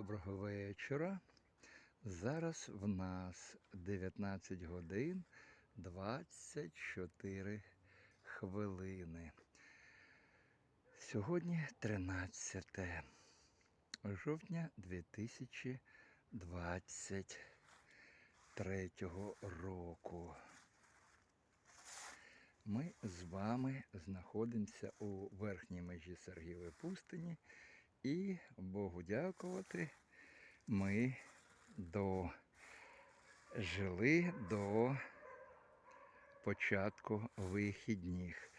доброго вечора. Зараз в нас 19 годин 24 хвилини. Сьогодні 13 жовтня 2023 року. Ми з вами знаходимося у верхній межі Сергієвої пустині. І Богу дякувати, ми дожили до початку вихідних.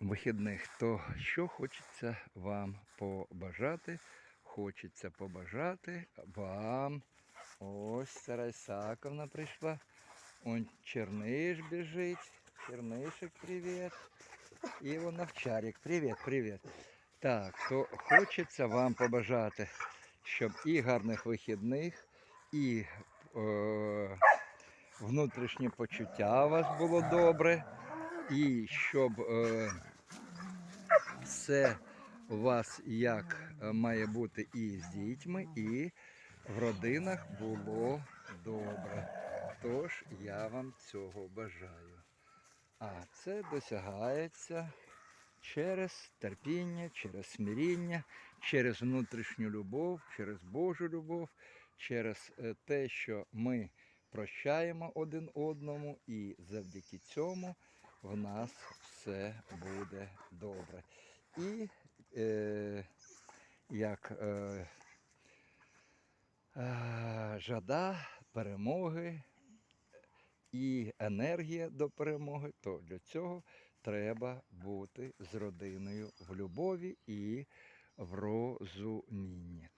Вихідних, то що хочеться вам побажати? Хочеться побажати вам. Ось Сара Ісаковна прийшла. Он Черниш біжить. Чернишик, привіт. І вон Овчарик. Привіт, привіт. Так, то хочеться вам побажати, щоб і гарних вихідних, і е, внутрішнє почуття у вас було добре, і щоб е, все у вас як е, має бути і з дітьми, і в родинах було добре. Тож я вам цього бажаю. А це досягається через терпіння, через смиріння, через внутрішню любов, через Божу любов, через е, те, що ми прощаємо один одному, і завдяки цьому в нас все буде добре. І е, як е, е, жада перемоги і енергія до перемоги, то для цього треба бути з родиною в любові і в розумінні.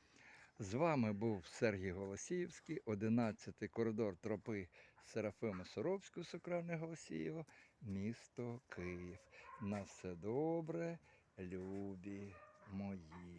З вами був Сергій Голосіївський, 11-й коридор тропи Серафима Соровського, Сокрани Голосієва, місто Київ. На все добре, любі мої.